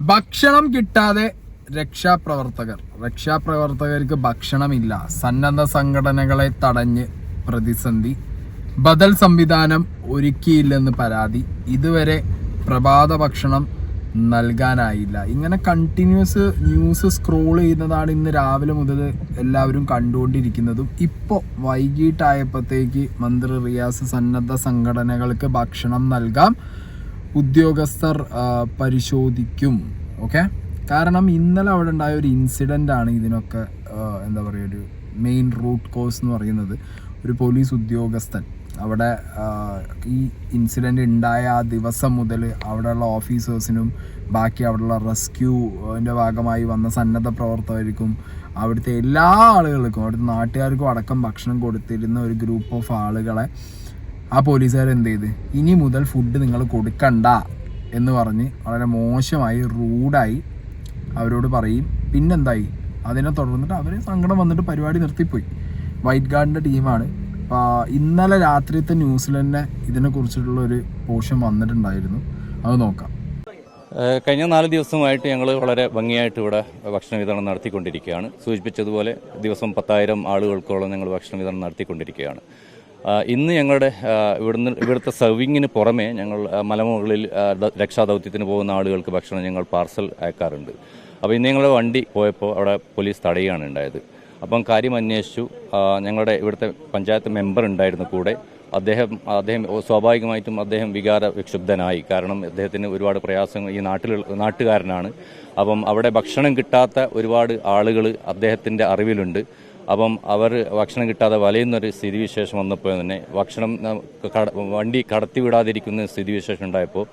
ഭക്ഷണം കിട്ടാതെ രക്ഷാപ്രവർത്തകർ. രക്ഷാപ്രവർത്തകർക്ക് ഭക്ഷണമില്ല. സന്നദ്ധ സംഘടനകളെ തടഞ്ഞ് പ്രതിസന്ധി. ബദൽ സംവിധാനം ഒരുക്കിയില്ലെന്ന് പരാതി. ഇതുവരെ പ്രഭാത ഭക്ഷണം നൽകാനായില്ല. ഇങ്ങനെ കണ്ടിന്യൂസ് ന്യൂസ് സ്ക്രോൾ ചെയ്യുന്നതാണ് ഇന്ന് രാവിലെ മുതൽ എല്ലാവരും കണ്ടുകൊണ്ടിരിക്കുന്നതും. ഇപ്പോൾ വൈകിട്ടായപ്പോഴത്തേക്ക് മന്ത്രി റിയാസ് സന്നദ്ധ സംഘടനകൾക്ക് ഭക്ഷണം നൽകാം. ഉദ്യോഗസ്ഥർ പരിശോധിക്കും. ഓക്കെ? കാരണം ഇന്നലെ അവിടെ ഉണ്ടായ ഒരു ഇൻസിഡന്റ് ആണ് ഇതിനൊക്കെ എന്താ പറയുക ഒരു മെയിൻ റൂട്ട് കോസ് എന്ന് പറയുന്നത്. ഒരു പോലീസ് ഉദ്യോഗസ്ഥൻ അവിടെ ഈ ഇൻസിഡന്റ് ഉണ്ടായ ആ ദിവസം മുതൽ അവിടെയുള്ള ഓഫീസേഴ്സിനും ബാക്കി അവിടെയുള്ള റെസ്ക്യൂവിന്റെ ഭാഗമായി വന്ന സന്നദ്ധ പ്രവർത്തകർക്കും അവിടുത്തെ എല്ലാ ആളുകൾക്കും അവിടുത്തെ നാട്ടുകാർക്കും അടക്കം ഭക്ഷണം കൊടുത്തിരുന്ന ഒരു ഗ്രൂപ്പ് ഓഫ് ആളുകളെ ആ പോലീസുകാർ എന്ത് ചെയ്ത്? ഇനി മുതൽ ഫുഡ് നിങ്ങൾ കൊടുക്കണ്ട എന്ന് പറഞ്ഞ് വളരെ മോശമായി റൂഡായി അവരോട് പറയും. പിന്നെന്തായി? അതിനെ തുടർന്നിട്ട് അവർ സങ്കടം വന്നിട്ട് പരിപാടി നിർത്തിപ്പോയി. വൈറ്റ് ഗാർഡിന്റെ ടീമാണ് അപ്പോൾ ഇന്നലെ രാത്രിത്തെ ന്യൂസിൽ തന്നെ ഇതിനെക്കുറിച്ചിട്ടുള്ള ഒരു പോഷൻ വന്നിട്ടുണ്ടായിരുന്നു. അത് നോക്കാം. കഴിഞ്ഞ നാല് ദിവസമായിട്ട് ഞങ്ങൾ വളരെ ഭംഗിയായിട്ട് ഇവിടെ ഭക്ഷണ വിതരണം നടത്തിക്കൊണ്ടിരിക്കുകയാണ്. സൂചിപ്പിച്ചതുപോലെ ദിവസം പത്തായിരം ആളുകൾക്കോളം ഞങ്ങൾ ഭക്ഷണ വിതരണം നടത്തിക്കൊണ്ടിരിക്കുകയാണ്. ഇന്ന് ഞങ്ങളുടെ ഇവിടുന്ന് ഇവിടുത്തെ സർവിങ്ങിന് പുറമെ ഞങ്ങൾ മലമുകളിൽ രക്ഷാദൗത്യത്തിന് പോകുന്ന ആളുകൾക്ക് ഭക്ഷണം ഞങ്ങൾ പാർസൽ അയക്കാറുണ്ട്. അപ്പോൾ ഇന്ന് ഞങ്ങളുടെ വണ്ടി പോയപ്പോൾ അവിടെ പോലീസ് തടയുകയാണ് ഉണ്ടായത്. അപ്പം കാര്യം അന്വേഷിച്ചു. ഞങ്ങളുടെ ഇവിടുത്തെ പഞ്ചായത്ത് മെമ്പർ ഉണ്ടായിരുന്ന കൂടെ. അദ്ദേഹം അദ്ദേഹം സ്വാഭാവികമായിട്ടും അദ്ദേഹം വികാര വിക്ഷുബ്ധനായി. കാരണം അദ്ദേഹത്തിന് ഒരുപാട് പ്രയാസങ്ങൾ ഈ നാട്ടിൽ നാട്ടുകാരനാണ്. അപ്പം അവിടെ ഭക്ഷണം കിട്ടാത്ത ഒരുപാട് ആളുകൾ അദ്ദേഹത്തിന്റെ അറിവിലുണ്ട്. അപ്പം അവർ ഭക്ഷണം കിട്ടാതെ വലയുന്നൊരു സ്ഥിതിവിശേഷം വന്നപ്പോൾ തന്നെ ഭക്ഷണം വണ്ടി കടത്തി വണ്ടി കടത്തിവിടാതിരിക്കുന്ന സ്ഥിതിവിശേഷം ഉണ്ടായപ്പോൾ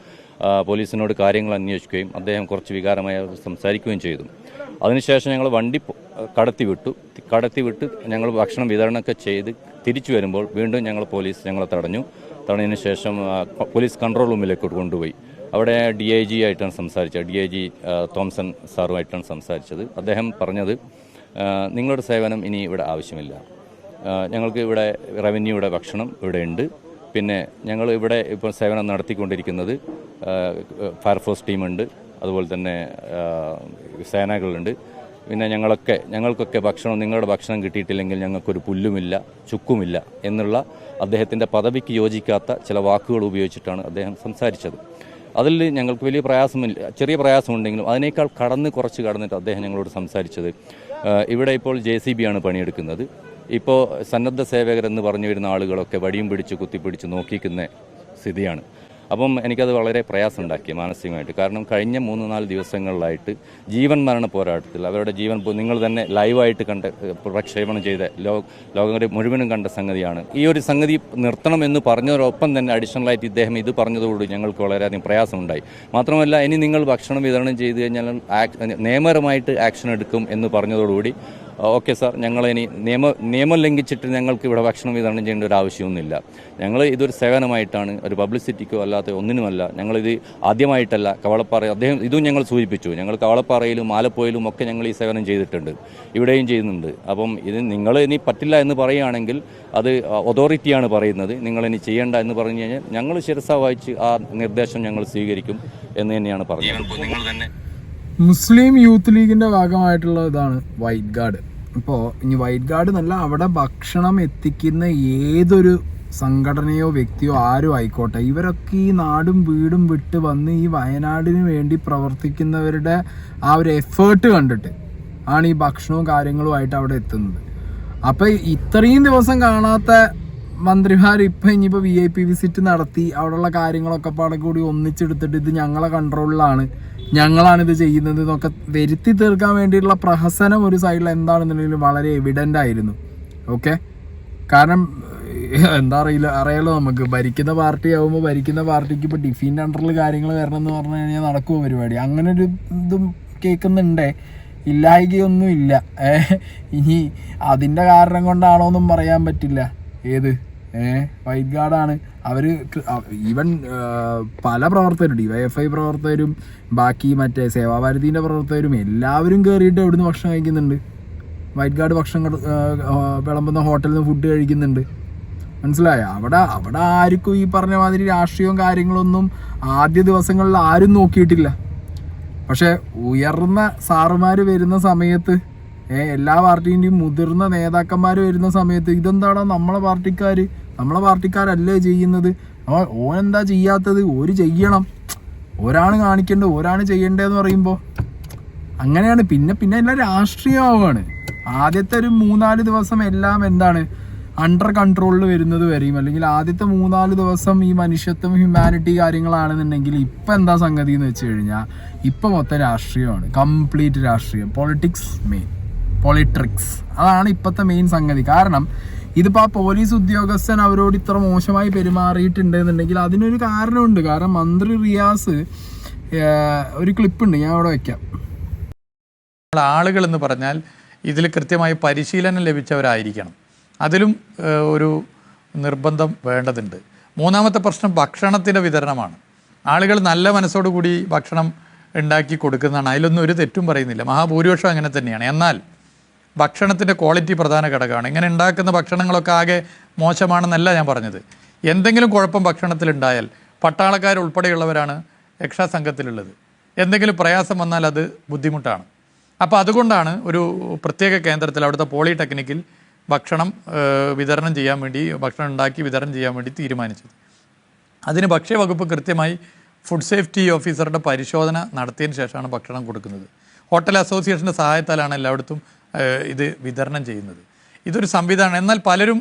പോലീസിനോട് കാര്യങ്ങൾ അന്വേഷിക്കുകയും അദ്ദേഹം കുറച്ച് വികാരമായി സംസാരിക്കുകയും ചെയ്തു. അതിനുശേഷം ഞങ്ങൾ വണ്ടി കടത്തിവിട്ടു കടത്തിവിട്ട് ഞങ്ങൾ ഭക്ഷണം വിതരണമൊക്കെ ചെയ്ത് തിരിച്ചു വരുമ്പോൾ വീണ്ടും ഞങ്ങൾ പോലീസ് ഞങ്ങളെ തടഞ്ഞു. തടഞ്ഞതിന് ശേഷം പോലീസ് കൺട്രോൾ റൂമിലേക്ക് കൊണ്ടുപോയി. അവിടെ ഡി ഐ ജി ആയിട്ടാണ് സംസാരിച്ചത്. ഡി ഐ ജി തോംസൺ സാറുമായിട്ടാണ് സംസാരിച്ചത്. അദ്ദേഹം പറഞ്ഞത് നിങ്ങളുടെ സേവനം ഇനി ഇവിടെ ആവശ്യമില്ല. ഞങ്ങൾക്ക് ഇവിടെ റവന്യൂയുടെ ഭക്ഷണം ഇവിടെ ഉണ്ട്. പിന്നെ ഞങ്ങൾ ഇവിടെ ഇപ്പോൾ സേവനം നടത്തിക്കൊണ്ടിരിക്കുന്നത് ഫയർഫോഴ്സ് ടീമുണ്ട്. അതുപോലെ തന്നെ സേനകളുണ്ട് പിന്നെ ഞങ്ങളൊക്കെ ഞങ്ങൾക്കൊക്കെ ഭക്ഷണം നിങ്ങളുടെ ഭക്ഷണം കിട്ടിയിട്ടില്ലെങ്കിൽ ഞങ്ങൾക്കൊരു പുല്ലുമില്ല ചുക്കുമില്ല എന്നുള്ള അദ്ദേഹത്തിന്റെ പദവിക്ക് യോജിക്കാത്ത ചില വാക്കുകൾ ഉപയോഗിച്ചിട്ടാണ് അദ്ദേഹം സംസാരിച്ചത്. അതിൽ ഞങ്ങൾക്ക് വലിയ പ്രയാസമില്ല ചെറിയ പ്രയാസമുണ്ടെങ്കിലും അതിനേക്കാൾ കടന്ന് കുറച്ച് കടന്നിട്ട് അദ്ദേഹം ഞങ്ങളോട് സംസാരിച്ചത് ഇവിടെ ഇപ്പോൾ ജെ സി ബി ആണ് പണിയെടുക്കുന്നത്. ഇപ്പോൾ സന്നദ്ധ സേവകരെന്ന് പറഞ്ഞു വരുന്ന ആളുകളൊക്കെ വടിയും പിടിച്ച് കുത്തിപ്പിടിച്ച് നോക്കിക്കുന്ന സ്ഥിതിയാണ്. അപ്പം എനിക്കത് വളരെ പ്രയാസമുണ്ടാക്കി മാനസികമായിട്ട്. കാരണം കഴിഞ്ഞ മൂന്ന് നാല് ദിവസങ്ങളിലായിട്ട് ജീവൻ മരണ പോരാട്ടത്തിൽ അവരുടെ ജീവൻ നിങ്ങൾ തന്നെ ലൈവായിട്ട് കണ്ട് പ്രക്ഷേപണം ചെയ്ത ലോകം മുഴുവനും കണ്ട സംഗതിയാണ്. ഈ ഒരു സംഗതി നിർത്തണം എന്ന് പറഞ്ഞതോടൊപ്പം തന്നെ അഡീഷണലായിട്ട് ഇദ്ദേഹം ഇത് പറഞ്ഞതോടുകൂടി ഞങ്ങൾക്ക് വളരെയധികം പ്രയാസമുണ്ടായി. മാത്രമല്ല ഇനി നിങ്ങൾ ഭക്ഷണം വിതരണം ചെയ്തു കഴിഞ്ഞാൽ നിയമപരമായിട്ട് ആക്ഷൻ എടുക്കും എന്ന് പറഞ്ഞതോടുകൂടി ഓക്കെ സാർ. ഞങ്ങളിനി നിയമ നിയമം ലംഘിച്ചിട്ട് ഞങ്ങൾക്ക് ഇവിടെ ഭക്ഷണം വിതരണം ചെയ്യേണ്ട ഒരു ആവശ്യമൊന്നുമില്ല ഞങ്ങൾ ഇതൊരു സേവനമായിട്ടാണ് ഒരു പബ്ലിസിറ്റിക്കോ അല്ലാത്ത ഒന്നിനുമല്ല ഞങ്ങളിത് ആദ്യമായിട്ടല്ല കവളപ്പാറ അദ്ദേഹം ഇതും ഞങ്ങൾ സൂചിപ്പിച്ചു. ഞങ്ങൾ കവളപ്പാറയിലും ആലപ്പുഴയിലും ഒക്കെ ഞങ്ങൾ ഈ സേവനം ചെയ്തിട്ടുണ്ട്. ഇവിടെയും ചെയ്യുന്നുണ്ട്. അപ്പം ഇത് നിങ്ങൾ ഇനി പറ്റില്ല എന്ന് പറയുകയാണെങ്കിൽ അത് അതോറിറ്റിയാണ് പറയുന്നത്. നിങ്ങൾ ഇനി ചെയ്യേണ്ട എന്ന് പറഞ്ഞു കഴിഞ്ഞാൽ ഞങ്ങൾ ശിരസ വായിച്ച് ആ നിർദ്ദേശം ഞങ്ങൾ സ്വീകരിക്കും എന്ന് തന്നെയാണ് പറഞ്ഞത്. നിങ്ങൾ തന്നെ മുസ്ലിം യൂത്ത് ലീഗിന്റെ ഭാഗമായിട്ടുള്ള ഇതാണ് വൈറ്റ് ഗാർഡ്. ഇപ്പോൾ ഇനി വൈറ്റ് ഗാർഡ് എന്നല്ല അവിടെ ഭക്ഷണം എത്തിക്കുന്ന ഏതൊരു സംഘടനയോ വ്യക്തിയോ ആരും ആയിക്കോട്ടെ. ഇവരൊക്കെ ഈ നാടും വീടും വിട്ട് വന്ന് ഈ വയനാടിന് വേണ്ടി പ്രവർത്തിക്കുന്നവരുടെ ആ ഒരു എഫേർട്ട് കണ്ടിട്ട് ആണ് ഈ ഭക്ഷണവും കാര്യങ്ങളുമായിട്ട് അവിടെ എത്തുന്നത്. അപ്പോൾ ഇത്രയും ദിവസം കാണാത്ത മന്ത്രിമാർ ഇപ്പം ഇനിയിപ്പോൾ വി ഐ പി വിസിറ്റ് നടത്തി അവിടെയുള്ള കാര്യങ്ങളൊക്കെ പാടെ കൂടി ഒന്നിച്ചെടുത്തിട്ട് ഇത് ഞങ്ങളെ കൺട്രോളിലാണ് ഞങ്ങളാണ് ഇത് ചെയ്യുന്നത് എന്നൊക്കെ വരുത്തി തീർക്കാൻ വേണ്ടിയിട്ടുള്ള പ്രഹസനം ഒരു സൈഡിൽ എന്താണെന്നുണ്ടെങ്കിലും വളരെ എവിഡന്റ് ആയിരുന്നു. ഓക്കെ കാരണം എന്താ അറിയില്ല അറിയാലോ നമുക്ക്. ഭരിക്കുന്ന പാർട്ടി ആകുമ്പോൾ ഭരിക്കുന്ന പാർട്ടിക്ക് ഇപ്പോൾ ഡിഫീന്റെ അണ്ടറിൽ കാര്യങ്ങൾ വരണം എന്ന് പറഞ്ഞു കഴിഞ്ഞാൽ നടക്കുമോ പരിപാടി? അങ്ങനെ ഒരു ഇതും കേൾക്കുന്നുണ്ടേ. ഇല്ലായികയൊന്നും ഇല്ല. ഇനി അതിന്റെ കാരണം കൊണ്ടാണോ എന്നും പറയാൻ പറ്റില്ല. ഏത്? ഏഹ് വൈറ്റ് ഗാർഡാണ് അവർ ഈവൻ പല പ്രവർത്തകരും ഐ പ്രവർത്തകരും ബാക്കി മറ്റേ സേവാഭാരതീന്റെ പ്രവർത്തകരും എല്ലാവരും കയറിയിട്ട് എവിടുന്ന് ഭക്ഷണം കഴിക്കുന്നുണ്ട്. വൈറ്റ് ഗാർഡ് ഭക്ഷണം വിളമ്പുന്ന ഹോട്ടലിൽ നിന്ന് ഫുഡ് കഴിക്കുന്നുണ്ട്. മനസ്സിലായ? അവിടെ അവിടെ ആർക്കും ഈ പറഞ്ഞ മാതിരി രാഷ്ട്രീയവും കാര്യങ്ങളൊന്നും ആദ്യ ദിവസങ്ങളിൽ ആരും നോക്കിയിട്ടില്ല. പക്ഷേ ഉയർന്ന സാറുമാർ വരുന്ന സമയത്ത് എല്ലാ പാർട്ടീന്റെയും മുതിർന്ന നേതാക്കന്മാർ വരുന്ന സമയത്ത് ഇതെന്താണ് നമ്മളെ പാർട്ടിക്കാർ നമ്മളെ പാർട്ടിക്കാരല്ലേ ചെയ്യുന്നത്? ഓനെന്താ ചെയ്യാത്തത്? ഒരു ചെയ്യണം. ഒരാണ് കാണിക്കേണ്ടത് ഒരാണ് ചെയ്യേണ്ടതെന്ന് പറയുമ്പോൾ അങ്ങനെയാണ്. പിന്നെ പിന്നെ എല്ലാം രാഷ്ട്രീയമാവുകയാണ് ആദ്യത്തെ ഒരു മൂന്നാൽ ദിവസം എല്ലാം എന്താണ്? അണ്ടർ കൺട്രോളിൽ വരുന്നത് വരെയും അല്ലെങ്കിൽ ആദ്യത്തെ മൂന്നാൽ ദിവസം ഈ മനുഷ്യത്വം ഹ്യൂമാനിറ്റി കാര്യങ്ങളാണെന്നുണ്ടെങ്കിൽ ഇപ്പം എന്താ സംഗതി എന്ന് വെച്ച് കഴിഞ്ഞാൽ ഇപ്പം മൊത്തം രാഷ്ട്രീയമാണ്. കംപ്ലീറ്റ് രാഷ്ട്രീയം. പൊളിറ്റിക്സ് മെയിൻ പൊളിട്രിക്സ് അതാണ് ഇപ്പോഴത്തെ മെയിൻ സംഗതി. കാരണം ഇതിപ്പോൾ ആ പോലീസ് ഉദ്യോഗസ്ഥൻ അവരോട് ഇത്ര മോശമായി പെരുമാറിയിട്ടുണ്ട് എന്നുണ്ടെങ്കിൽ അതിനൊരു കാരണമുണ്ട്. കാരണം മന്ത്രി റിയാസ് ഒരു ക്ലിപ്പുണ്ട്. ഞാൻ അവിടെ വയ്ക്കാം ആളുകൾ എന്ന് പറഞ്ഞാൽ ഇതിൽ കൃത്യമായി പരിശീലനം ലഭിച്ചവരായിരിക്കണം. അതിലും ഒരു നിർബന്ധം വേണ്ടതുണ്ട്. മൂന്നാമത്തെ പ്രശ്നം ഭക്ഷണത്തിന്റെ വിതരണമാണ്. ആളുകൾ നല്ല മനസ്സോടുകൂടി ഭക്ഷണം ഉണ്ടാക്കി കൊടുക്കുന്നതാണ്. അതിലൊന്നും ഒരു തെറ്റും പറയുന്നില്ല. മഹാഭൂരിപക്ഷം അങ്ങനെ തന്നെയാണ്. എന്നാൽ ഭക്ഷണത്തിന്റെ ക്വാളിറ്റി പ്രധാന ഘടകമാണ്. ഇങ്ങനെ ഉണ്ടാക്കുന്ന ഭക്ഷണങ്ങളൊക്കെ ആകെ മോശമാണെന്നല്ല ഞാൻ പറഞ്ഞത്. എന്തെങ്കിലും കുഴപ്പം ഭക്ഷണത്തിലുണ്ടായാൽ പട്ടാളക്കാരുൾപ്പെടെയുള്ളവരാണ് രക്ഷാസംഘത്തിലുള്ളത് എന്തെങ്കിലും പ്രയാസം വന്നാൽ അത് ബുദ്ധിമുട്ടാണ്. അപ്പോൾ അതുകൊണ്ടാണ് ഒരു പ്രത്യേക കേന്ദ്രത്തിൽ അവിടുത്തെ പോളിടെക്നിക്കിൽ ഭക്ഷണം വിതരണം ചെയ്യാൻ വേണ്ടി ഭക്ഷണം ഉണ്ടാക്കി വിതരണം ചെയ്യാൻ വേണ്ടി തീരുമാനിച്ചത്. അതിന് ഭക്ഷ്യവകുപ്പ് കൃത്യമായി ഫുഡ് സേഫ്റ്റി ഓഫീസറുടെ പരിശോധന നടത്തിയതിന് ശേഷമാണ് ഭക്ഷണം കൊടുക്കുന്നത്. ഹോട്ടൽ അസോസിയേഷന്റെ സഹായത്താലാണ് എല്ലായിടത്തും ഇത് വിതരണം ചെയ്യുന്നത്. ഇതൊരു സംവിധാനം. എന്നാൽ പലരും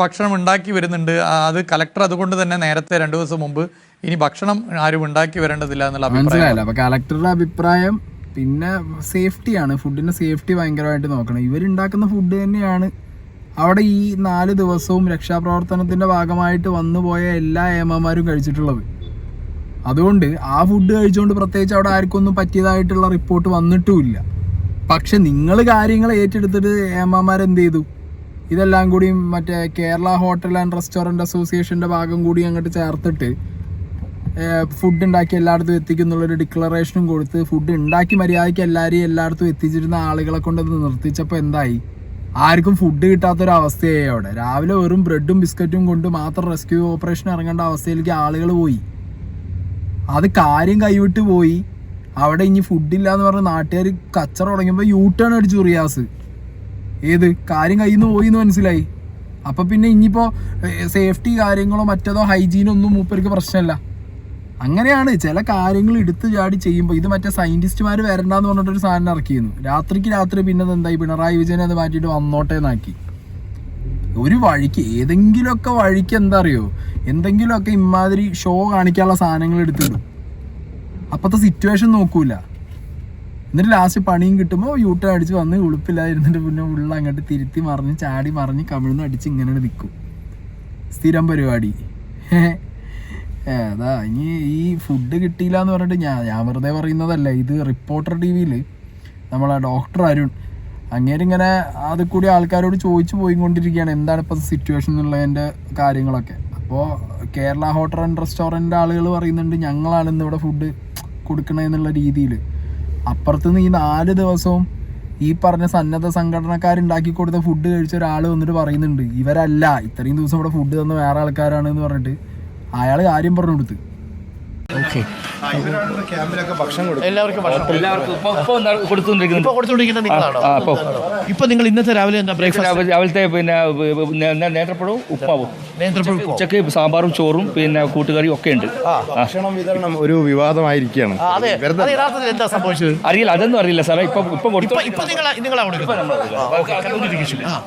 ഭക്ഷണം ഉണ്ടാക്കി വരുന്നുണ്ട്. അത് കലക്ടർ അതുകൊണ്ട് തന്നെ നേരത്തെ രണ്ടു ദിവസം മുമ്പ് ഇനി ഭക്ഷണം ആരും ഉണ്ടാക്കി വരേണ്ടതില്ല എന്നുള്ള അഭിപ്രായം. അപ്പൊ കലക്ടറുടെ അഭിപ്രായം പിന്നെ സേഫ്റ്റിയാണ്. ഫുഡിന്റെ സേഫ്റ്റി ഭയങ്കരമായിട്ട് നോക്കണം. ഇവരുണ്ടാക്കുന്ന ഫുഡ് തന്നെയാണ് അവിടെ ഈ നാല് ദിവസവും രക്ഷാപ്രവർത്തനത്തിന്റെ ഭാഗമായിട്ട് വന്നു പോയ എല്ലാ ഏമാമാരും കഴിച്ചിട്ടുള്ളത്. അതുകൊണ്ട് ആ ഫുഡ് കഴിച്ചുകൊണ്ട് പ്രത്യേകിച്ച് അവിടെ ആർക്കൊന്നും പറ്റിയതായിട്ടുള്ള റിപ്പോർട്ട് വന്നിട്ടുമില്ല. പക്ഷെ നിങ്ങൾ കാര്യങ്ങൾ ഏറ്റെടുത്തിട്ട് ഏമാമാരെന്ത് ചെയ്തു? ഇതെല്ലാം കൂടി മറ്റേ കേരള ഹോട്ടൽ ആൻഡ് റെസ്റ്റോറന്റ് അസോസിയേഷന്റെ ഭാഗം കൂടി അങ്ങോട്ട് ചേർത്തിട്ട് ഫുഡ് ഉണ്ടാക്കി എല്ലായിടത്തും എത്തിക്കുന്നുള്ളൊരു ഡിക്ലറേഷനും കൊടുത്ത് ഫുഡ് ഉണ്ടാക്കി മര്യാദയ്ക്ക് എല്ലാവരെയും എല്ലായിടത്തും എത്തിച്ചിരുന്ന ആളുകളെ കൊണ്ട് നിർത്തിച്ചപ്പോൾ എന്തായി? ആർക്കും ഫുഡ് കിട്ടാത്തൊരവസ്ഥയായി അവിടെ. രാവിലെ വെറും ബ്രെഡും ബിസ്ക്കറ്റും കൊണ്ട് മാത്രം റെസ്ക്യൂ ഓപ്പറേഷൻ ഇറങ്ങേണ്ട അവസ്ഥയിലേക്ക് ആളുകൾ പോയി. അത് കാര്യം കൈവിട്ട് പോയി. അവിടെ ഇനി ഫുഡില്ല എന്ന് പറഞ്ഞ് നാട്ടുകാർ കച്ചറ തുടങ്ങിയപ്പോൾ യൂ ടേൺ അടിച്ചു റിയാസ്. ഏത്? കാര്യം കയ്യിൽ നിന്ന് പോയി എന്ന് മനസ്സിലായി. അപ്പൊ പിന്നെ ഇനിയിപ്പോ സേഫ്റ്റി കാര്യങ്ങളോ മറ്റേതോ ഹൈജീനോ ഒന്നും മൂപ്പർക്ക് പ്രശ്നമല്ല അങ്ങനെയാണ് ചില കാര്യങ്ങൾ എടുത്തു ചാടി ചെയ്യുമ്പോൾ ഇത് മറ്റേ സയന്റിസ്റ്റുമാർ വരണ്ടെന്ന് പറഞ്ഞിട്ടൊരു സാധനം ഇറക്കിയിരുന്നു. രാത്രിക്ക് രാത്രി പിന്നെ എന്തായി? പിണറായി വിജയൻ അത് മാറ്റിയിട്ട് വന്നോട്ടെ എന്നാക്കി. ഒരു വഴിക്ക് ഏതെങ്കിലുമൊക്കെ വഴിക്ക് എന്താ അറിയോ? എന്തെങ്കിലുമൊക്കെ ഇമാതിരി ഷോ കാണിക്കാനുള്ള സാധനങ്ങൾ എടുത്തിടും. അപ്പത്തെ സിറ്റുവേഷൻ നോക്കൂല. എന്നിട്ട് ലാസ്റ്റ് പണിയും കിട്ടുമ്പോൾ യൂട്ടേൺ അടിച്ച് വന്ന് ഉളുപ്പില്ലായിരുന്നിട്ട് പിന്നെ ഉള്ള അങ്ങോട്ട് തിരുത്തി മറിഞ്ഞ് ചാടി മറിഞ്ഞ് കമിഴ്ന്ന് അടിച്ച് ഇങ്ങനെ നിൽക്കും സ്ഥിരം പരിപാടി. ഏതാ ഇനി ഈ ഫുഡ് കിട്ടിയില്ല എന്ന് പറഞ്ഞിട്ട് ഞാൻ ഞാൻ വെറുതെ പറയുന്നതല്ല. ഇത് റിപ്പോർട്ടർ ടി വിയിൽ നമ്മളെ ഡോക്ടർ അരുൺ അങ്ങേരിങ്ങനെ അത് കൂടി ആൾക്കാരോട് ചോദിച്ചു പോയിക്കൊണ്ടിരിക്കുകയാണ്. എന്താണ് ഇപ്പോൾ സിറ്റുവേഷൻ എന്നുള്ളതിന്റെ കാര്യങ്ങളൊക്കെ. അപ്പോൾ കേരള ഹോട്ടൽ ആൻഡ് റെസ്റ്റോറന്റ് ആളുകൾ പറയുന്നുണ്ട് ഞങ്ങളാണ് ഇന്ന് ഇവിടെ ഫുഡ് കൊടുക്കണമെന്നുള്ള രീതിയിൽ അപ്പുറത്തുനിന്ന് ഈ നാല് ദിവസവും ഈ പറഞ്ഞ സന്നദ്ധ സംഘടനക്കാരുണ്ടാക്കി കൊടുത്ത ഫുഡ് കഴിച്ച ഒരാൾ വന്നിട്ട് പറയുന്നുണ്ട് ഇവരല്ല ഇത്രയും ദിവസം ഇവിടെ ഫുഡ് തന്ന വേറെ ആൾക്കാരാണ് എന്ന് പറഞ്ഞിട്ട് അയാൾ കാര്യം പറഞ്ഞു കൊടുത്ത്. എല്ലാവർക്കും ഭക്ഷണം എല്ലാവർക്കും ഇപ്പൊ നിങ്ങൾ ഇന്നത്തെ രാവിലെ എന്താ ബ്രേക്ക്ഫാസ്റ്റ് രാവിലെ- രാവിലത്തെ പിന്നെ നേന്ത്രപ്പഴവും ഉപ്പാവും ഉച്ചയ്ക്ക് സാമ്പാറും ചോറും പിന്നെ കൂട്ടുകറിയും ഒക്കെ ഉണ്ട്. ഭക്ഷണം വിതരണം ഒരു വിവാദമായിരിക്കുകയാണ്. എന്താ സംഭവിച്ചത്? അറിയില്ല അതൊന്നും അറിയില്ല സാറേ. ഇപ്പൊ ഇപ്പൊ.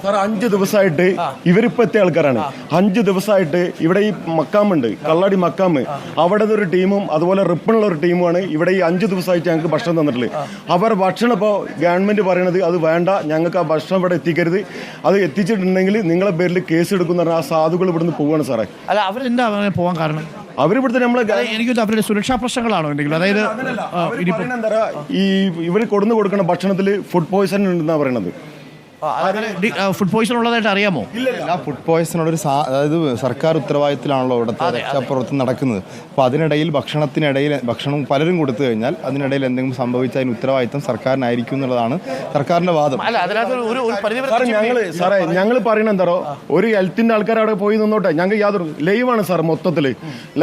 സാർ അഞ്ച് ദിവസമായിട്ട് ഇവരിപ്പോ എത്തിയ ആൾക്കാരാണ്. അഞ്ച് ദിവസമായിട്ട് ഇവിടെ ഈ മക്കാമുണ്ട് കള്ളാടി മക്കാമ്. അവിടെ ഒരു ടീമും അതുപോലെ റിപ്പണുള്ള ഒരു ടീമുമാണ് ഇവിടെ ഈ അഞ്ച് ദിവസമായിട്ട് ഞങ്ങൾക്ക് ഭക്ഷണം തന്നിട്ടുള്ളത്. അവർ ഭക്ഷണം ഇപ്പോൾ ഗവൺമെന്റ് പറയണത് അത് വേണ്ട ഞങ്ങൾക്ക് ആ ഭക്ഷണം ഇവിടെ എത്തിക്കരുത്. അത് എത്തിച്ചിട്ടുണ്ടെങ്കിൽ നിങ്ങളെ പേരിൽ കേസ് എടുക്കുന്ന ആ സാധുക്കൾ ഇവിടുന്ന് പോവുകയാണ് സാറേ. അല്ല അവരെന്താ അങ്ങനെ പോവാൻ കാരണം? അവരിവിടുത്തെ നമ്മളെ അതെ, എനിക്ക് അവരുടെ സുരക്ഷാ പ്രശ്നങ്ങളാണോ എന്തെങ്കിലും? അതായത് ഈ ഇവർ കൊടുന്നു കൊടുക്കുന്ന ഭക്ഷണത്തിൽ ഫുഡ് പോയിസൺ ഉണ്ടെന്നാണ് പറയണത്. ഫുഡ് പോയിസൺ ഉള്ളതായിട്ട് അറിയാമോ? ഇല്ല ഫുഡ് പോയിസണുള്ള ഒരു അതായത് സർക്കാർ ഉത്തരവാദിത്തത്തിലാണല്ലോ ഇവിടുത്തെ രക്ഷാപ്രവർത്തനം നടക്കുന്നത്. അപ്പോൾ അതിനിടയിൽ ഭക്ഷണത്തിനിടയിൽ ഭക്ഷണം പലരും കൊടുത്തു കഴിഞ്ഞാൽ അതിനിടയിൽ എന്തെങ്കിലും സംഭവിച്ചാൽ അതിന് ഉത്തരവാദിത്തം സർക്കാരിനായിരിക്കും എന്നുള്ളതാണ് സർക്കാരിന്റെ വാദം. പരിധി വരെ സാറേ ഞങ്ങൾ പറയണ എന്താറോ? ഒരു ഹെൽത്തിന്റെ ആൾക്കാർ അവിടെ പോയി നിന്നോട്ടെ? ഞങ്ങൾക്ക് യാതൊരു ലൈവാണ് സാർ മൊത്തത്തിൽ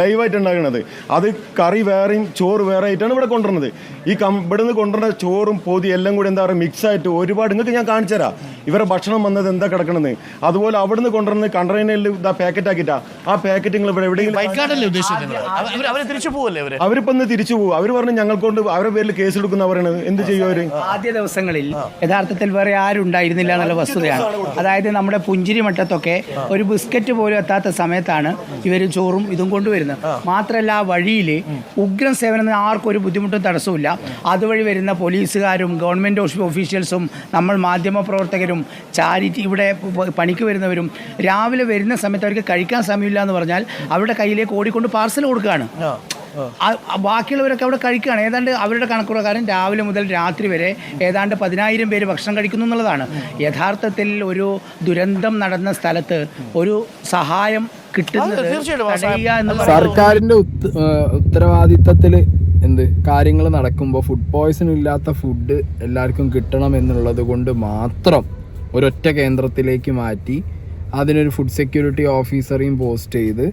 ലൈവായിട്ട് ഉണ്ടാകുന്നത് അത് കറി വേറെയും ചോറ് വേറെ ആയിട്ടാണ് ഇവിടെ കൊണ്ടുവരുന്നത്. ഈ ഇവിടെ നിന്ന് കൊണ്ടുവരുന്ന ചോറും പൊതി എല്ലാം കൂടി എന്താ പറയുക മിക്സ് ആയിട്ട് ഒരുപാട് നിങ്ങൾക്ക് ഞാൻ കാണിച്ചു തരാം ഇവരെ ഭക്ഷണം വന്നത് എന്താ കിടക്കണമെന്ന് അതുപോലെ അവിടെ നിന്ന് കൊണ്ടുവരുന്ന കണ്ടെയ്നറിൽ ഇതാ പാക്കറ്റ് ആക്കിട്ടാ ആ പാക്കറ്റ് നിങ്ങൾ ഇവിടെ എവിടെയെങ്കിലും അവരിപ്പോ ഒന്ന് തിരിച്ചു പോകും അവർ പറഞ്ഞു ഞങ്ങൾ കൊണ്ട് അവരുടെ പേരിൽ കേസ് എടുക്കുന്ന പറയണത് എന്ത് ചെയ്യും അവർ? ആദ്യ ദിവസങ്ങളിൽ യഥാർത്ഥത്തിൽ വേറെ ആരും ഉണ്ടായിരുന്നില്ല എന്നുള്ള വസ്തുതയാണ്. അതായത് നമ്മുടെ പുഞ്ചിരി മട്ടത്തൊക്കെ ഒരു ബിസ്ക്കറ്റ് പോലും എത്താത്ത സമയത്താണ് ഇവർ ചോറും ഇതും കൊണ്ടുവരുന്നത്. മാത്രമല്ല ആ വഴിയിൽ ഉഗ്രം സേവനം ആർക്കും ഒരു ബുദ്ധിമുട്ടും തടസ്സമില്ല അതുവഴി വരുന്ന പോലീസുകാരും ഗവൺമെന്റ് ഓഫീഷ്യൽസും നമ്മൾ മാധ്യമപ്രവർത്തകരും ചാരിറ്റി ഇവിടെ പണിക്ക് വരുന്നവരും രാവിലെ വരുന്ന സമയത്ത് അവർക്ക് കഴിക്കാൻ സമയമില്ല എന്ന് പറഞ്ഞാൽ അവരുടെ കയ്യിലേക്ക് ഓടിക്കൊണ്ട് പാർസൽ കൊടുക്കുകയാണ്. ബാക്കിയുള്ളവരൊക്കെ അവിടെ കഴിക്കുകയാണ്. ഏതാണ്ട് അവരുടെ കണക്ക് പ്രകാരം രാവിലെ മുതൽ രാത്രി വരെ ഏതാണ്ട് പതിനായിരം പേര് ഭക്ഷണം കഴിക്കുന്നു എന്നുള്ളതാണ്. യഥാർത്ഥത്തിൽ ഒരു ദുരന്തം നടന്ന സ്ഥലത്ത് ഒരു സഹായം കിട്ടുന്നത് സർക്കാരിന്റെ ഉത്ത- ഉത്തരവാദിത്തത്തിൽ എന്ത് കാര്യങ്ങൾ നടക്കുമ്പോൾ ഫുഡ് പോയ്സൺ ഇല്ലാത്ത ഫുഡ് എല്ലാവർക്കും കിട്ടണം എന്നുള്ളത് കൊണ്ട് മാത്രം ഒരൊറ്റ കേന്ദ്രത്തിലേക്ക് മാറ്റി അതിനൊരു ഫുഡ് സെക്യൂരിറ്റി ഓഫീസറെയും പോസ്റ്റ് ചെയ്ത്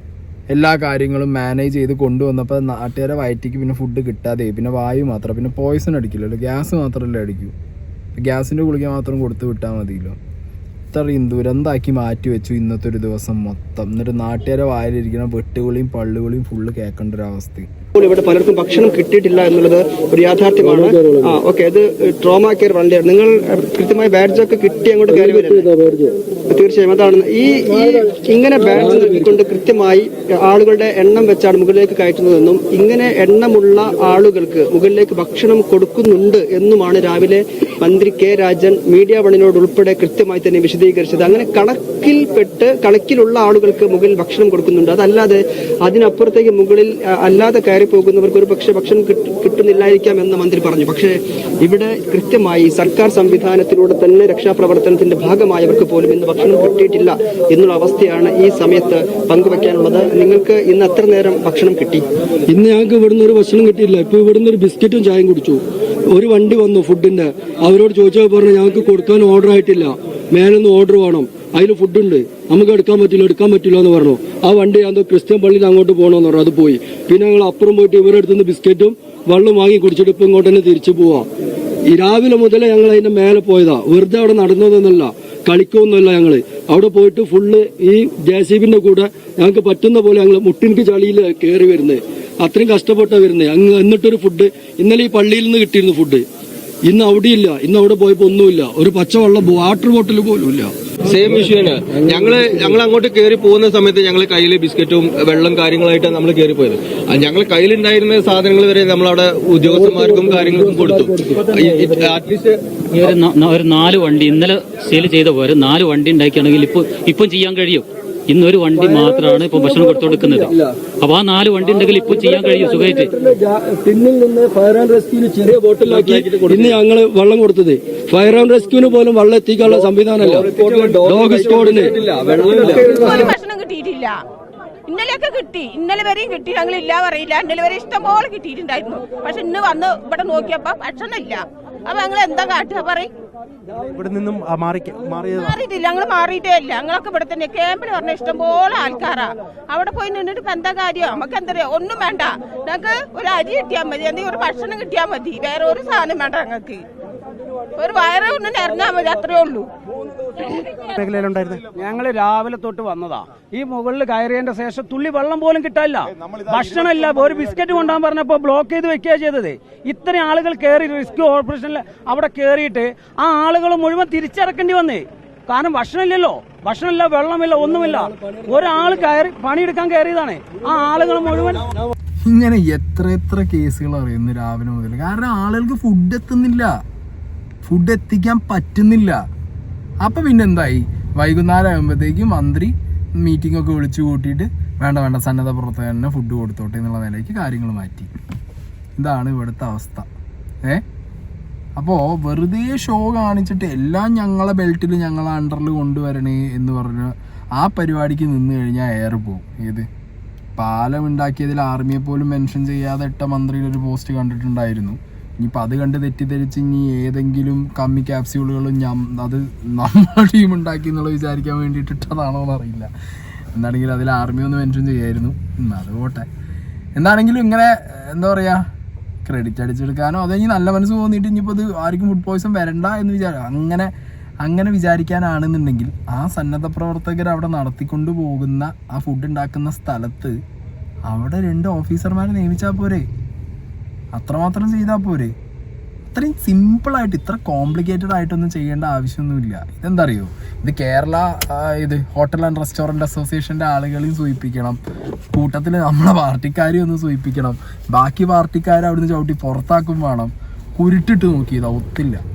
എല്ലാ കാര്യങ്ങളും മാനേജ് ചെയ്ത് കൊണ്ടുവന്നപ്പോൾ നാട്ടുകാരെ വയറ്റിക്ക് പിന്നെ ഫുഡ് കിട്ടാതെ പിന്നെ വായു മാത്രം പിന്നെ പോയ്സൺ അടിക്കില്ലല്ലോ ഗ്യാസ് മാത്രമല്ലേ അടിക്കൂ. ഗ്യാസിന്റെ ഗുളിക മാത്രം കൊടുത്ത് വിട്ടാൽ മതിയല്ലോ. ഇത്രയും ദുരന്തമാക്കി മാറ്റി വെച്ചു ഇന്നത്തെ ഒരു ദിവസം മൊത്തം. എന്നിട്ട് നാട്ടുകാരെ വായിലിരിക്കണം വെട്ടുകളിയും പള്ളുകളിയും ഫുള്ള് കേൾക്കേണ്ട ഒരു അവസ്ഥ ഇപ്പോൾ ഇവിടെ പലർക്കും ഭക്ഷണം കിട്ടിയിട്ടില്ല എന്നുള്ളത് ഒരു യാഥാർത്ഥ്യമാണ്. ഓക്കെ അത് ട്രോമ കെയർ വണ്ടിയാണ് നിങ്ങൾ കൃത്യമായി ബാഡ്ജ് ഒക്കെ കിട്ടി അങ്ങോട്ട് കയറി വരുന്നത് തീർച്ചയായും അതാണ്. ഈ ഈ ഇങ്ങനെ ബാഡ്ജ് നൽകിക്കൊണ്ട് കൃത്യമായി ആളുകളുടെ എണ്ണം വെച്ചാണ് മുകളിലേക്ക് കയറ്റുന്നതെന്നും ഇങ്ങനെ എണ്ണമുള്ള ആളുകൾക്ക് മുകളിലേക്ക് ഭക്ഷണം കൊടുക്കുന്നുണ്ട് എന്നുമാണ് രാവിലെ മന്ത്രി കെ രാജൻ മീഡിയ വണിനോട് ഉൾപ്പെടെ കൃത്യമായി തന്നെ വിശദീകരിച്ചത്. അങ്ങനെ കണക്കിൽപ്പെട്ട് കണക്കിലുള്ള ആളുകൾക്ക് മുകളിൽ ഭക്ഷണം കൊടുക്കുന്നുണ്ട്. അതല്ലാതെ അതിനപ്പുറത്തേക്ക് മുകളിൽ അല്ലാതെ കയറി പോകുന്നവർക്ക് ഒരു പക്ഷേ ഭക്ഷണം കിട്ട- കിട്ടുന്നില്ലായിരിക്കാം എന്ന് മന്ത്രി പറഞ്ഞു. പക്ഷേ ഇവിടെ കൃത്യമായി സർക്കാർ സംവിധാനത്തിലൂടെ തന്നെ രക്ഷാപ്രവർത്തനത്തിന്റെ ഭാഗമായവർക്ക് പോലും ഇന്ന് ഭക്ഷണം കിട്ടിയിട്ടില്ല എന്നുള്ള അവസ്ഥയാണ് ഈ സമയത്ത് പങ്കുവെക്കാനുള്ളത്. നിങ്ങൾക്ക് ഇന്ന് എത്ര നേരം ഭക്ഷണം കിട്ടി? ഇന്ന് ഞങ്ങൾക്ക് ഇവിടുന്ന് ഒരു ഭക്ഷണം കിട്ടിയില്ല. ഇപ്പൊ ഇവിടുന്ന് ഒരു ബിസ്ക്കറ്റും ചായയും കുടിച്ചു. ഒരു വണ്ടി വന്നു ഫുഡിന്റെ. അവരോട് ചോദിച്ചപ്പോൾ പറഞ്ഞു ഞങ്ങൾക്ക് കൊടുക്കാൻ ഓർഡർ ആയിട്ടില്ല. മേലൊന്ന് ഓർഡർ വേണം. അതിൽ ഫുഡുണ്ട്. നമുക്ക് എടുക്കാൻ പറ്റില്ല എടുക്കാൻ പറ്റില്ല എന്ന് പറഞ്ഞു. ആ വണ്ടി ഞാൻ ക്രിസ്ത്യൻ പള്ളിയിൽ അങ്ങോട്ട് പോകണമെന്ന് പറഞ്ഞു. അത് പോയി. പിന്നെ ഞങ്ങൾ അപ്പുറം പോയിട്ട് ഇവരുടെ ബിസ്ക്കറ്റും വെള്ളം വാങ്ങി കുടിച്ചിട്ട് ഇപ്പം ഇങ്ങോട്ട് തന്നെ തിരിച്ചു പോവാം. ഈ രാവിലെ മുതലേ ഞങ്ങൾ അതിന്റെ മേലെ പോയതാ. വെറുതെ അവിടെ നടന്നതെന്നല്ല. കളിക്കൊന്നുമല്ല ഞങ്ങൾ അവിടെ പോയിട്ട് ഫുള്ള് ഈ ജെ സി ബിന്റെ കൂടെ ഞങ്ങൾക്ക് പറ്റുന്ന പോലെ ഞങ്ങൾ മുട്ടിൻക്ക് ചളിയിൽ കയറി വരുന്നത് അത്രയും കഷ്ടപ്പെട്ടാണ് വരുന്നത് അങ്ങ് എന്നിട്ടൊരു ഫുഡ്. ഇന്നലെ ഈ പള്ളിയിൽ നിന്ന് കിട്ടിയിരുന്നു ഫുഡ്. ഇന്ന് ഇല്ല ഇന്ന് അവിടെ പോയപ്പോ ഒന്നുമില്ല. ഒരു പച്ചവെള്ള വാട്ടർ ബോട്ടിൽ പോലും ഇല്ല സെയിം ഇഷ്യൂ തന്നെ. ഞങ്ങൾ ഞങ്ങൾ അങ്ങോട്ട് കയറി പോകുന്ന സമയത്ത് ഞങ്ങൾ കയ്യിൽ ബിസ്ക്കറ്റും വെള്ളം കാര്യങ്ങളായിട്ട് നമ്മൾ കയറി പോയത്. ഞങ്ങൾ കയ്യിലുണ്ടായിരുന്ന സാധനങ്ങൾ വരെ നമ്മളവിടെ ഉദ്യോഗസ്ഥന്മാർക്കും കാര്യങ്ങൾക്കും കൊടുത്തു. അറ്റ്ലീസ്റ്റ് ഒരു നാല് വണ്ടി ഇന്നലെ സെയിൽ ചെയ്ത പോലെ നാല് വണ്ടി ഉണ്ടാക്കിയാണെങ്കിൽ ഇപ്പൊ ഇപ്പം ചെയ്യാൻ കഴിയും. ഇന്നൊരു വണ്ടി മാത്രമാണ് ഇപ്പൊ ഭക്ഷണം കൊടുത്തു കൊടുക്കുന്നത് അപ്പൊ ആ നാല് വണ്ടി ഉണ്ടെങ്കിൽ ഇപ്പൊ ചെയ്യാൻ കഴിയും സുഖമായിട്ട്. ടിന്നിൽ നിന്ന് ഫയർ ആൻഡ് റെസ്ക്യൂവിന് ചെറിയ ബോട്ടിലാക്കി ഇന്ന് ഞങ്ങൾ വെള്ളം കൊടുത്തത്. ഫയർ ആൻഡ് റെസ്ക്യൂവിന് പോലും വെള്ളം എത്തിക്കാനുള്ള സംവിധാനമല്ല. ഡോഗ് സ്കോഡിന് ഒരു ഭക്ഷണം കിട്ടിയിട്ടില്ല. ഇന്നലെയൊക്കെ കിട്ടി. ഇന്നലെ വരെയും കിട്ടി. ഞങ്ങൾ ഇല്ല പറയില്ല. ഇന്നലെ വരെ ഇഷ്ടംപോലെ കിട്ടിയിട്ടുണ്ടായിരുന്നു. പക്ഷെ ഇന്ന് വന്ന് ഇവിടെ നോക്കിയപ്പോ ഭക്ഷണം ഇല്ല അപ്പൊ ഞങ്ങൾ എന്താ കാട്ടുക? പറയും. ഇവിടെ നിന്നും മാറിയിട്ടില്ല. ഞങ്ങൾ മാറിയിട്ടേ ഇല്ല. ഞങ്ങളൊക്കെ ഇവിടെ തന്നെ. ക്യാമ്പിൽ പറഞ്ഞ ഇഷ്ടംപോലെ ആൾക്കാരാ. അവിടെ പോയി നിന്നിട്ട് ഇപ്പൊ എന്താ കാര്യം? നമുക്ക് എന്തറിയാം ഒന്നും വേണ്ട. ഞങ്ങൾക്ക് ഒരു അരി കിട്ടിയാൽ മതി. എന്തെങ്കിലും ഒരു ഭക്ഷണം കിട്ടിയാൽ മതി. വേറെ ഒരു സാധനം വേണ്ട ഞങ്ങൾക്ക് ഒരു വയറ് ഒന്ന് നിറഞ്ഞാൽ മതി. അത്രേ ഉള്ളൂ. ഞങ്ങൾ രാവിലെ തൊട്ട് വന്നതാ. ഈ മുകളിൽ കയറിയതിന്റെ ശേഷം തുള്ളി വെള്ളം പോലും കിട്ടാനില്ല. ഭക്ഷണമില്ല. ഒരു ബിസ്ക്കറ്റ് കൊണ്ടാൻ പറഞ്ഞപ്പോൾ ബ്ലോക്ക് ചെയ്ത് വെക്കുക ചെയ്തത്. ഇത്രയും ആളുകൾ കയറി റിസ്ക് ഓപ്പറേഷനിൽ അവിടെ കയറിയിട്ട് ആ ആളുകൾ മുഴുവൻ തിരിച്ചിറക്കേണ്ടി വന്നേ. കാരണം ഭക്ഷണമില്ലല്ലോ. ഭക്ഷണമില്ല വെള്ളമില്ല ഒന്നുമില്ല. ഒരാൾ കയറി പണിയെടുക്കാൻ കയറിയതാണ്. ആ ആളുകൾ മുഴുവൻ ഇങ്ങനെ എത്ര എത്ര കേസുകൾ അറിയുന്നു രാവിലെ മുതൽ കാരണം ആളുകൾക്ക് ഫുഡ് എത്തുന്നില്ല. ഫുഡ് എത്തിക്കാൻ പറ്റുന്നില്ല. അപ്പം പിന്നെ എന്തായി? വൈകുന്നേരം ആകുമ്പോഴത്തേക്കും മന്ത്രി മീറ്റിംഗ് ഒക്കെ വിളിച്ചു കൂട്ടിയിട്ട് വേണ്ട വേണ്ട സന്നദ്ധ പ്രവർത്തകനെ ഫുഡ് കൊടുത്തോട്ടെ എന്നുള്ള നിലയ്ക്ക് കാര്യങ്ങൾ മാറ്റി. ഇതാണ് ഇവിടുത്തെ അവസ്ഥ. ഏ? അപ്പോൾ വെറുതെ ഷോ കാണിച്ചിട്ട് എല്ലാം ഞങ്ങളെ ബെൽറ്റിൽ ഞങ്ങളെ അണ്ടറിൽ കൊണ്ടുവരണേ എന്ന് പറഞ്ഞ ആ പരിപാടിക്ക് നിന്ന് കഴിഞ്ഞാൽ എയർ പോകും ഏത്? പാലം ഉണ്ടാക്കിയതിൽ ആർമിയെ പോലും മെൻഷൻ ചെയ്യാതെ ഇട്ട മന്ത്രിയുടെ ഒരു പോസ്റ്റ് കണ്ടിട്ടുണ്ടായിരുന്നു. ഇനിയിപ്പോൾ അത് കണ്ട് തെറ്റിദ്ധരിച്ച് ഇനി ഏതെങ്കിലും കമ്മി ക്യാപ്സ്യൂളുകളും ഞാൻ അത് നമ്മുടെ ടീം ഉണ്ടാക്കി എന്നുള്ളത് വിചാരിക്കാൻ വേണ്ടിയിട്ട് ഇട്ടതാണോ എന്നറിയില്ല. എന്താണെങ്കിലും അതിൽ ആർമി ഒന്ന് മെൻഷൻ ചെയ്യായിരുന്നു. അത് പോട്ടെ. എന്താണെങ്കിലും ഇങ്ങനെ എന്താ പറയുക ക്രെഡിറ്റ് അടിച്ചെടുക്കാനോ അതോ ഇനി നല്ല മനസ്സ് തോന്നിയിട്ട് ഇനിയിപ്പോൾ ഇത് ആർക്കും ഫുഡ് പോയ്സൺ വരണ്ട എന്ന് വിചാരം അങ്ങനെ അങ്ങനെ വിചാരിക്കാനാണെന്നുണ്ടെങ്കിൽ ആ സന്നദ്ധ പ്രവർത്തകർ അവിടെ നടത്തിക്കൊണ്ട് പോകുന്ന ആ ഫുഡ് ഉണ്ടാക്കുന്ന സ്ഥലത്ത് അവിടെ രണ്ട് ഓഫീസർമാരെ നിയമിച്ചാൽ പോരെ. അത്രമാത്രം ചെയ്താൽ പോരെ. ഇത്രയും സിമ്പിളായിട്ട് ഇത്ര കോംപ്ലിക്കേറ്റഡ് ആയിട്ടൊന്നും ചെയ്യേണ്ട ആവശ്യമൊന്നുമില്ല. ഇതെന്താ അറിയോ ഇത് കേരള ഇത് ഹോട്ടൽ ആൻഡ് റെസ്റ്റോറന്റ് അസോസിയേഷന്റെ ആളുകളെയും സൂചിപ്പിക്കണം. കൂട്ടത്തിൽ നമ്മളെ പാർട്ടിക്കാരെയും ഒന്ന് സൂചിപ്പിക്കണം. ബാക്കി പാർട്ടിക്കാരെ അവിടുന്ന് ചവിട്ടി പുറത്താക്കും വേണം. കുരുട്ടിട്ട് നോക്കിയതാ ഒത്തില്ല.